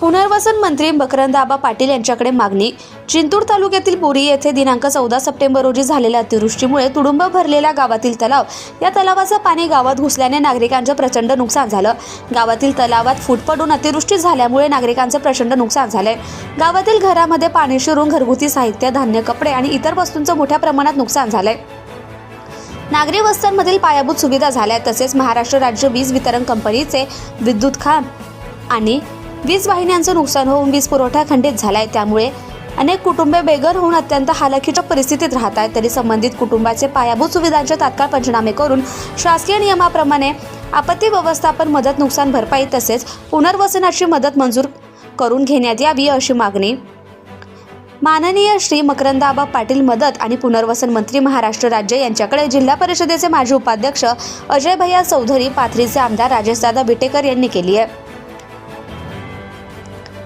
पुनर्वसन मंत्री मकरंदाबा पाटील यांच्याकडे मागणी. चिंतूर तालुक्यातील पुरी येथे दिनांक चौदा सप्टेंबर रोजी झालेल्या अतिवृष्टीमुळे तुडुंब भरलेल्या गावातील तलाव या तलावाचं पाणी गावात घुसल्याने नागरिकांचं प्रचंड नुकसान झालं. गावातील तलावात फूट पडून अतिवृष्टी झाल्यामुळे नागरिकांचं प्रचंड नुकसान झालंय. गावातील घरामध्ये पाणी शिरून घरगुती साहित्य धान्य कपडे आणि इतर वस्तूंचं मोठ्या प्रमाणात नुकसान झालंय. नागरी वस्त्यांमधील पायाभूत सुविधा झाल्या तसेच महाराष्ट्र राज्य वीज वितरण कंपनीचे विद्युत खांब आणि वीज वाहिन्यांचं नुकसान होऊन वीज पुरवठा खंडित झालाय. त्यामुळे अनेक कुटुंबे बेघर होऊन अत्यंत हालाखीच्या परिस्थितीत राहत आहेत. तरी संबंधित कुटुंबाचे पायाभूत सुविधांचे तात्काळ पंचनामे करून शासकीय नियमाप्रमाणे आपत्ती व्यवस्थापन मदत नुकसान भरपाई तसेच पुनर्वसनाची मदत मंजूर करून घेण्यात यावी अशी मागणी. माननीय श्री मकरंदाबा पाटील मदत आणि पुनर्वसन मंत्री महाराष्ट्र राज्य यांच्याकडे जिल्हा परिषदेचे माजी उपाध्यक्ष अजय भैया चौधरी पाथरीचे आमदार राजेशदादा बिटेकर यांनी केली आहे.